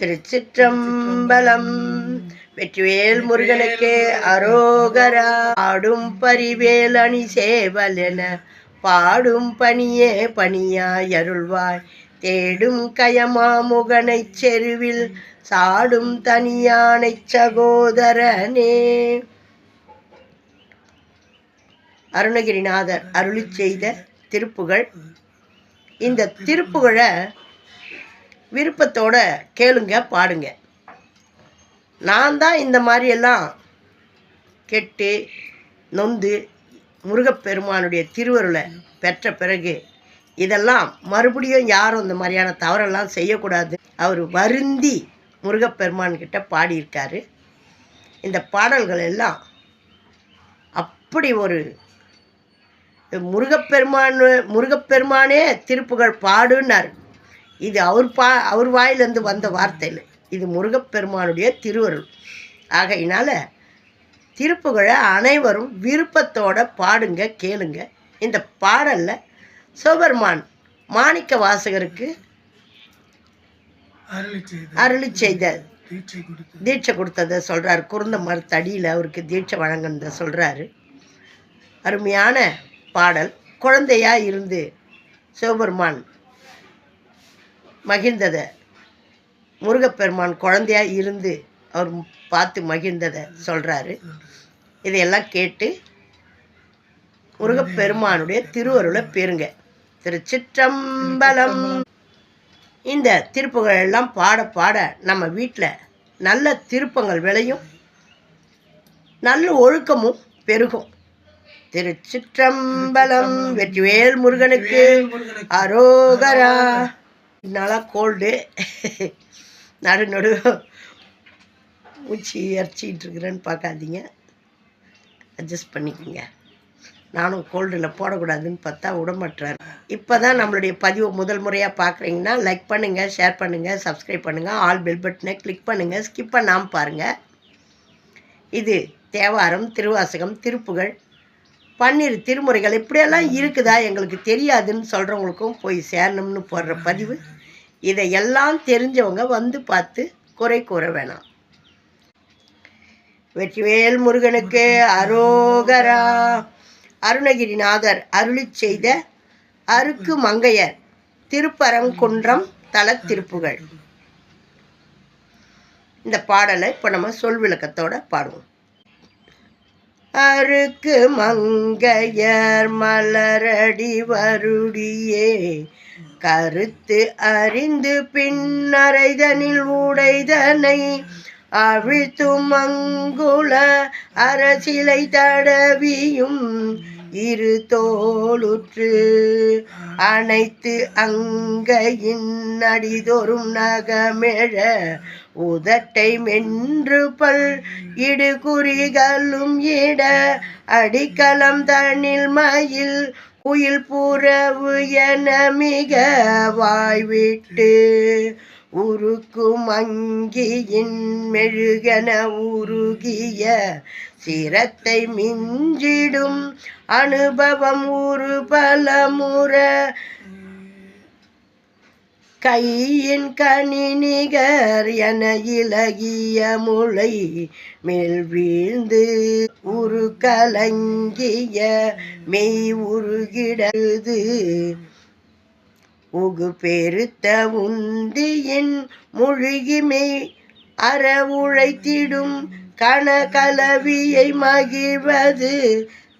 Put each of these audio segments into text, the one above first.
திருச்சிற்றம்பலம். வெற்றிவேல் முருகனுக்கு அரோகரா. ஆடும் பரிவேல் அணி சேவலென பாடும் பணியே பணியாய் அருள்வாய். தேடும் கயமாமுகனை செருவில் சாடும் தனியானைச் சகோதரனே. அருணகிரிநாதர் அருளிச் செய்த திருப்புகழ். இந்த திருப்புகழை விருப்பத்தோட கேளுங்க பாடுங்க. நான் தான் இந்த மாதிரியெல்லாம் கெட்டு நொந்து முருகப்பெருமானுடைய திருவருளை பெற்ற பிறகு இதெல்லாம் மறுபடியும் யாரும் இந்த மாதிரியான தவறெல்லாம் செய்யக்கூடாது. அவர் வருந்தி முருகப்பெருமான்கிட்ட பாடியிருக்காரு. இந்த பாடல்கள் எல்லாம் அப்படி ஒரு முருகப்பெருமான் முருகப்பெருமானே திருப்புகழ் பாடுன்னார் இது அவர் பா அவர் வாயிலிருந்து வந்த வார்த்தையில். இது முருகப்பெருமானுடைய திருவருள். ஆகையினால திருப்புகழை அனைவரும் விருப்பத்தோட பாடுங்க கேளுங்க. இந்த பாடலில் சிவபெருமான் மாணிக்க வாசகருக்கு அருளி செய்த தீட்சை கொடுத்து தீட்சை கொடுத்ததை சொல்கிறார் குருந்த மரத்தடியில் அவருக்கு தீட்சை வழங்கினதை சொல்கிறாரு அருமையான பாடல். குழந்தையா இருந்து சிவபெருமான் மகிழ்ந்ததை. முருகப்பெருமான் குழந்தையா இருந்து அவர் பார்த்து மகிழ்ந்ததை சொல்கிறாரு இதையெல்லாம் கேட்டு முருகப்பெருமானுடைய திருவருளை பெறுங்க. திருச்சிற்றம்பலம். இந்த திருப்புகள் எல்லாம் பாட பாட நம்ம வீட்டில் நல்ல திருப்பங்கள் விளையும். நல்ல ஒழுக்கமும் பெருகும். திருச்சிற்றம்பலம். வெற்றிவேல் முருகனுக்கு அரோகரா. நல்லா கோல்டு. நடு நடு மூச்சு அரைச்சிட்டு இருக்கிறேன்னு பார்க்காதீங்க. அட்ஜஸ்ட் பண்ணிக்கோங்க. நானும் கோல்டில் போடக்கூடாதுன்னு பார்த்தா விடமாட்டுறாரு இப்போ தான் நம்மளுடைய பதிவு முதல் முறையாக பார்க்குறீங்கன்னா லைக் பண்ணுங்கள் ஷேர் பண்ணுங்கள் சப்ஸ்கிரைப் பண்ணுங்கள் ஆல் பெல் பட்டனை கிளிக் பண்ணுங்கள் ஸ்கிப் பண்ணாமல் பாருங்கள் இது தேவாரம் திருவாசகம் திருப்புகழ் பன்னிரு திருமுறைகள் இப்படியெல்லாம் இருக்குதா எங்களுக்கு தெரியாதுன்னு சொல்கிறவங்களுக்கும் போய் சேரணும்னு போடுற பதிவு. இதையெல்லாம் தெரிஞ்சவங்க வந்து பார்த்து குறை கூற வேணாம். வெற்றிவேல் முருகனுக்கு அரோகரா. அருணகிரிநாதர் அருளி செய்த அருக்கு மங்கையர் திருப்பரங்குன்றம் தல திருப்புகள். இந்த பாடலை இப்போ நம்ம சொல் விளக்கத்தோட பாடுவோம். அருக்கு மங்கையர் மலரடி வருடியே. கருத்து அறிந்து பின்னரைதனில் உடைதனை அவிழ்த்து மங்குள அரசிலை தடவியும் இரு தோளுற்று அனைத்து அங்கையின் அடிதொரும் நகமெழ உதட்டை மென்று பல் இடுகுறிகளும் இட அடிக்கலம் தனில் மயில் குயில் புறவு என மிக வாய்விட்டு உருக்கும் அங்கியின் மெழுகன உருகிய சிரத்தை மிஞ்சிடும். அனுபவம் ஒரு பலமுற. கையின் கனி நிகர் என இலகிய முளை மேல் வீழ்ந்து உரு கலங்கிய மெய் உருகிடது உகு பெருத்த உந்தியின் முழுகிமை அற உழைத்திடும். கனகலவியை மகிழ்வது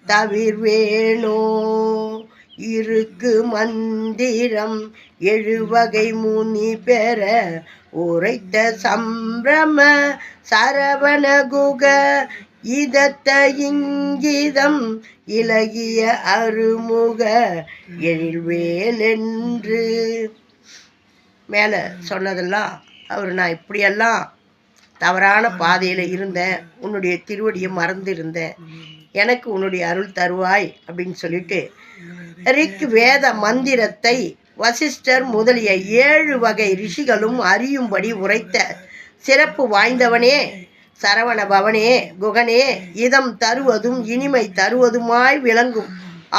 தவிர்வேணோ இருக்கு மந்திரம் எழுவகை முனி பெற உரைத்த சம்பிரம சரவண குக இதத்த இங்கிதம் இலகிய அருமுக எழில்வேலென்று மேலே சொன்னதெல்லாம் அவர் நான் இப்படியெல்லாம் தவறான பாதையில் இருந்தேன். உன்னுடைய திருவடியை மறந்து இருந்தேன் எனக்கு உன்னுடைய அருள் தருவாய் அப்படின்னு சொல்லிட்டு ரிக் வேத மந்திரத்தை வசிஷ்டர் முதலிய ஏழு வகை ரிஷிகளும் அறியும்படி உரைத்த சிறப்பு வாய்ந்தவனே சரவண பவனே குகனே இதம் தருவதும் இனிமை தருவதுமாய் விளங்கும்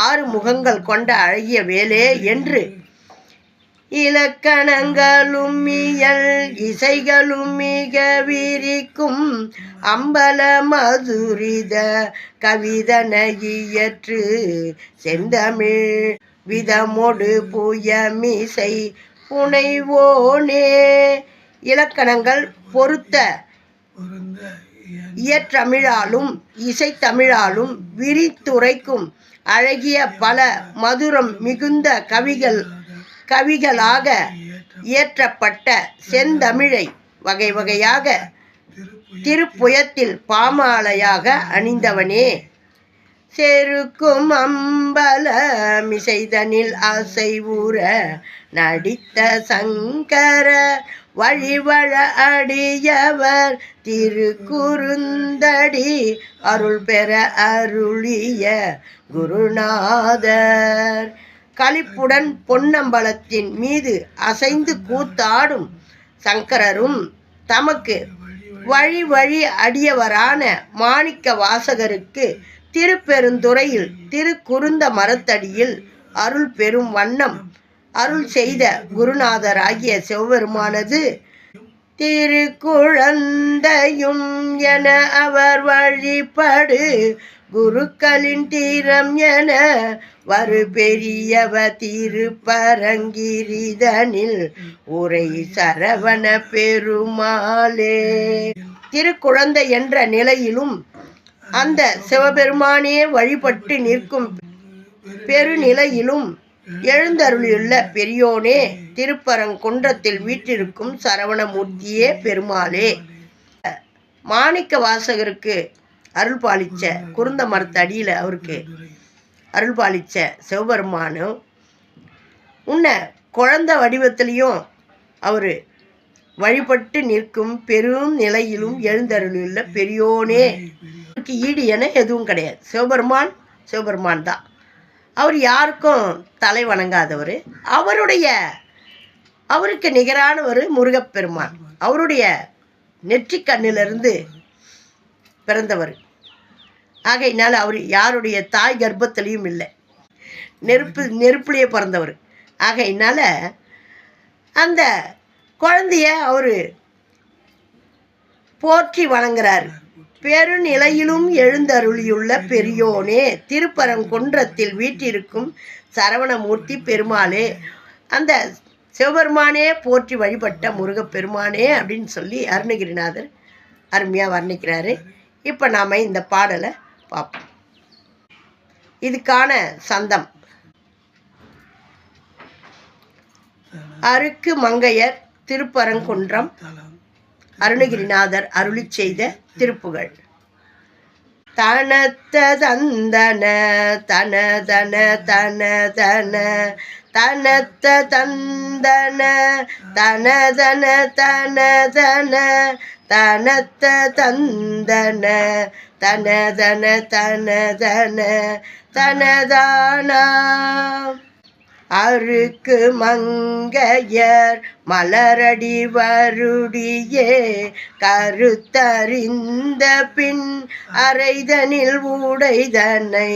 ஆறு முகங்கள் கொண்ட அழகிய வேலே என்று இலக்கணங்களும் இயல் இசைகளும் மிக விரிக்கும். அம்பல மதுரித கவிதனையற்று செந்தமிழ் விதமொடு புயமிசை புனைவோனே. இலக்கணங்கள் பொருத்த இயற்றமிழாலும் இசைத்தமிழாலும் விரித்துரைக்கும். அழகிய பல மதுரம் மிகுந்த கவிகள் கவிகளாக இயற்றப்பட்ட செந்தமிழை வகை வகையாக திருப்புயத்தில் பாமாலையாக அணிந்தவனே. செருக்கும் அம்பல மிசைதனில் ஊற நடித்த சங்கர வழிவழ அடியவர் திருக்குறுந்தடி அருள் பெற அருளிய குருநாதர். களிப்புடன் பொன்னம்பலத்தின் மீது அசைந்து கூத்தாடும் சங்கரரும் தமக்கு வழி வழி அடியவரான மாணிக்க வாசகருக்கு திருப்பெருந்துறையில் திருக்குறுந்த மரத்தடியில் அருள் பெறும் வண்ணம் அருள் செய்த குருநாதராகிய செவ்வெருமானது திருக்குழந்தையும் என அவர் வழிபடு. குருக்களின் தீரம் என வரு பெரியவ திருப்பரங்கிரிதனில் உரை சரவண பெருமாளே. திருக்குழந்தை என்ற நிலையிலும் அந்த சிவபெருமானே வழிபட்டு நிற்கும் பெருநிலையிலும் எழுந்தருளியுள்ள பெரியோனே திருப்பரங்குன்றத்தில் வீற்றிருக்கும் சரவணமூர்த்தியே பெருமாளே. மாணிக்க வாசகருக்கு அருள் பாலிச்ச குருந்த மரத்தடியில் அவருக்கு அருள் பாலிச்ச சிவபெருமானும் உன்னை குழந்தை வடிவத்திலையும் அவர் வழிபட்டு நிற்கும் பெரும் நிலையிலும் எழுந்தருளியுள்ள பெரியோனே. அவருக்கு ஈடு என எதுவும் கிடையாது. சிவபெருமான் சிவபெருமான் தான். அவர் யாருக்கும் தலை வணங்காதவர். அவருடைய அவருக்கு நிகரானவர் முருகப்பெருமான். அவருடைய நெற்றி கண்ணிலிருந்து பிறந்தவர். ஆகையினால் அவர் யாருடைய தாய் கர்ப்பத்திலையும் இல்லை. நெருப்பு நெருப்புலேயே பிறந்தவர். ஆகையினால அந்த குழந்தைய அவர் போற்றி வணங்குறார். பெருநிலையிலும் எழுந்தருளியுள்ள பெரியோனே திருப்பரங்குன்றத்தில் வீற்றிருக்கும் சரவணமூர்த்தி பெருமாளே அந்த சிவபெருமானே போற்றி வழிபட்ட முருகப்பெருமானே அப்படின்னு சொல்லி அருணகிரிநாதர் அருமையாக வர்ணிக்கிறாரு. இப்போ நாம் இந்த பாடலை பார்ப்போம். இதுக்கான சந்தம். அருக்கு மங்கையர் திருப்பரங்குன்றம் அருணகிரிநாதர் அருளி செய்த திருப்புகழ் தனத்த தந்தன தன தன தன தன தனத்த தந்தன தனதன தனதன தனத்த தந்தன தனதன தனதன தனதானா? அருக்கு மங்கையர் மலரடி வருடியே கருத்தறிந்த பின் அரைதனில் உடைதனை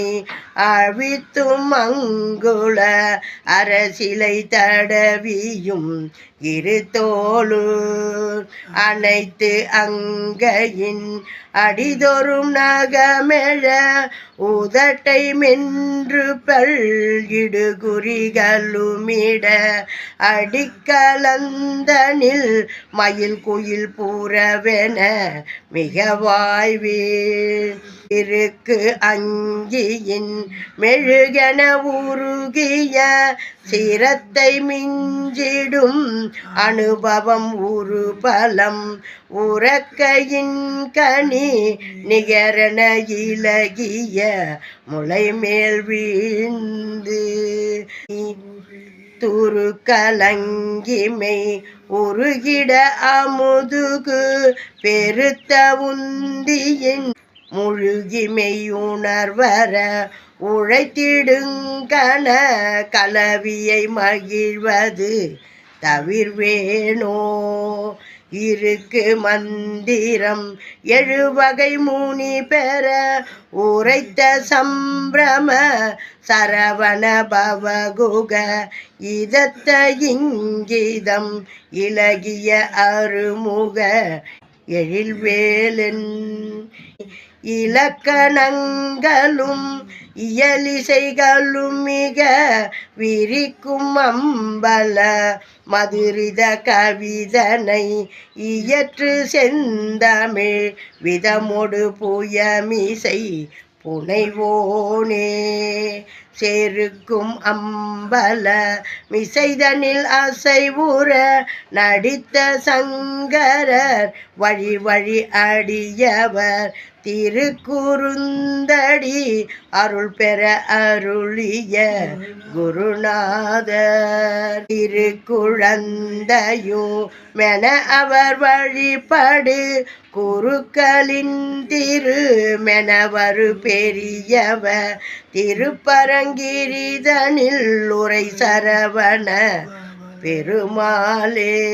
அழித்தும் அங்குள அரசிலை தடவியும் இரு அனைத்து அங்கையின் அடிதொரும் நகமெழ உதட்டை மென்று பல்கிடு குறிகளுமிட அடிக்கலந்தனில் மயில் குயில் பூரவென மிக வாய்வே இருக்கு அஞ்சியின் மெழுகென உருகிய சிரத்தை மிஞ்சிடும் அனுபவம் உரு பலம் உறக்கையின் கனி நிகரண இலகிய முளை மேல் வீழ்ந்து துரு கலங்கிமை உருகிட அமுதுகு பெருத்த உந்தியின் முழுகி உணர்வர உழைத்திடுங்கன கலவியை மகிழ்வது தவிர்வேணோ இருக்கு மந்திரம் எழுவகை முனி பெற உரைத்த சம்பிரம சரவண பவகுக இதத்த இங்கிதம் இலகிய அருமுக எழில்வேலன். இலக்கணங்களும் இயலிசைகளும் மிக விரிக்கும் அம்பல மதுரித கவிதனை இயற்று செந்தமிழ் விதமொடு புயமிசை புனைவோனே. சேருக்கும் அம்பல மிசைதனில் அசைவுற நடித்த சங்கரர் வழி வழி அடியவர். திருக்குறுந்தடி அருள் பெற அருளிய குருநாதர். திருக்குழந்தையோ மென அவர் வழிபடு குருக்களின் திரு திருமெனவரு பெரியவர். திருப்பரங்கிரிதனில் உரை சரவண பெருமாளே.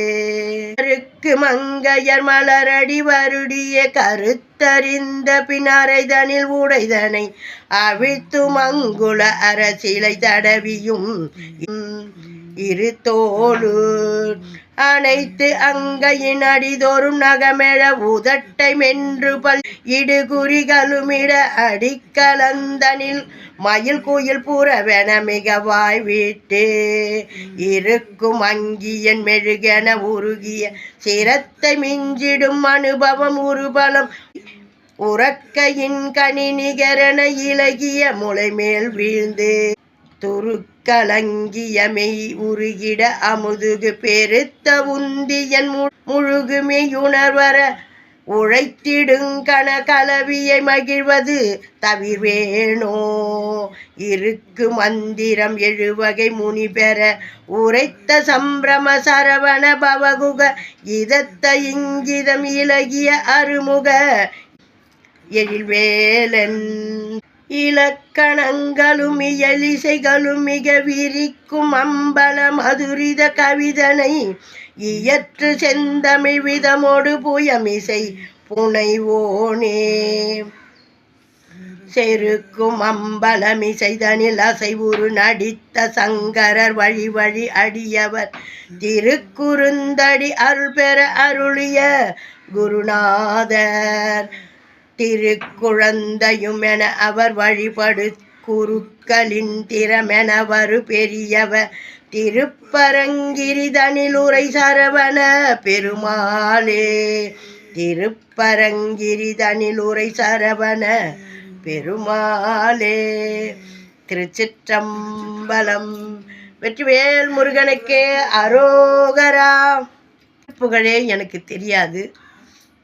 கருக்கு மங்கையர் மலரடி வருடிய கருத்தறிந்த பினரைதனில் உடைதனை அவிழ்த்து மங்குள அரசிலை தடவியும் இரு அனைத்து அங்கையின் அடிதோறும் நகமெழ உதட்டை மென்று பல் இடுகுறிகளுமிட அடிக்கலந்தனில் மயில் குயில் புறவென மிக வாய் விட்டு. இருக்கும் அங்கியன் மெழுகென உருகிய சிரத்தை மிஞ்சிடும் அனுபவம் உருபலம். உறக்கையின் கனி நிகரென இலகிய முளைமேல் வீழ்ந்து துரு மெய் உருகிட அமுதுகு பெருத்த உந்தியன் மு- முழுகுமையுணர்வர உழைத்திடுங்கண கலவியை மகிழ்வது தவிர்வேணோ இருக்கு மந்திரம் எழுவகை முனி பெற உரைத்த சம்பிரம சரவண பவகுக இதத்த இங்கிதம் இலகிய அருமுக எழில்வேலன் இலக்கணங்களும் இயலிசைகளும் மிக விரிக்கும் அம்பல மதுரித கவிதனை இயற்று செந்தமிழ் விதமோடு புயமிசை புனைவோனே. செருக்கும் அம்பலமிசைதனில் அசைவுறு நடித்த சங்கரர் வழி வழி அடியவர் திருக்குறுந்தடி அருள் பெற அருளிய குருநாதர். திருக்குழந்தையும் என அவர் வழிபடு குருக்களின் திறமெனவரு பெரியவர். திருப்பரங்கிரிதனிலுரை சரவண பெருமாளே திருப்பரங்கிரிதனிலுரை சரவண பெருமாளே. திருச்சிற்றம்பலம் வெற்றிவேல் முருகனுக்கே அரோகரா புகழே எனக்கு தெரியாது.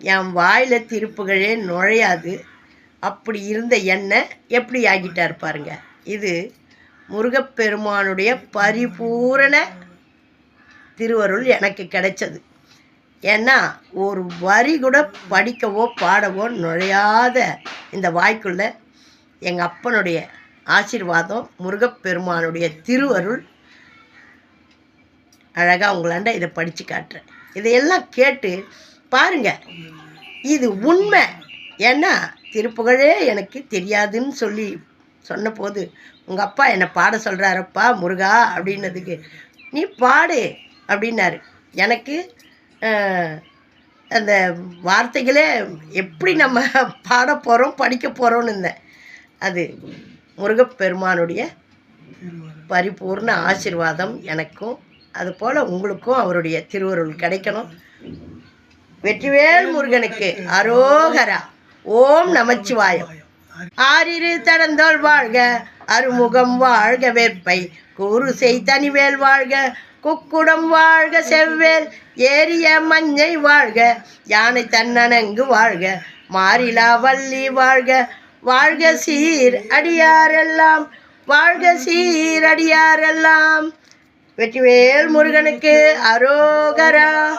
என் வாயில் திருப்புகளே நுழையாது. அப்படி இருந்த எண்ணெய் எப்படி ஆகிட்டார் பாருங்க. இது முருகப்பெருமானுடைய பரிபூரண திருவருள் எனக்கு கிடைச்சது. ஏன்னா ஒரு வரி கூட படிக்கவோ பாடவோ நுழையாத இந்த வாய்க்குள்ளே எங்கள் அப்பனுடைய ஆசீர்வாதம் முருகப்பெருமானுடைய திருவருள் அழகாக உங்களாண்ட இதை படித்து காட்டுறேன். இதையெல்லாம் கேட்டு பாருங்க. இது உண்மை. ஏன்னா திருப்புகழே எனக்கு தெரியாதுன்னு சொல்லி சொன்னபோது உங்கள் அப்பா என்னை பாட சொல்கிறாரப்பா முருகா அப்படின்னதுக்கு நீ பாடு அப்படின்னாரு. எனக்கு அந்த வார்த்தைகளே எப்படி நம்ம பாட போகிறோம் படிக்க போகிறோம்னு இருந்தேன். அது முருகப்பெருமானுடைய பரிபூர்ண ஆசீர்வாதம் எனக்கும் அதுபோல் உங்களுக்கும் அவருடைய திருவருள் கிடைக்கணும். வெற்றிவேல் முருகனுக்கு அரோகரா. ஓம் நமச்சிவாயம். ஆறிரு தடந்தோள் வாழ்க அருமுகம் வாழ்க வேற்பை கூறு செய் தனிவேல் வாழ்க குக்குடம் வாழ்க செவ்வேல். ஏரிய மஞ்சை வாழ்க யானை தன்னனங்கு வாழ்க. மாறிலா வள்ளி வாழ்க வாழ்க சீர் அடியாரெல்லாம். வாழ்க சீர் அடியாரெல்லாம். வெற்றிவேல் முருகனுக்கு அரோகரா.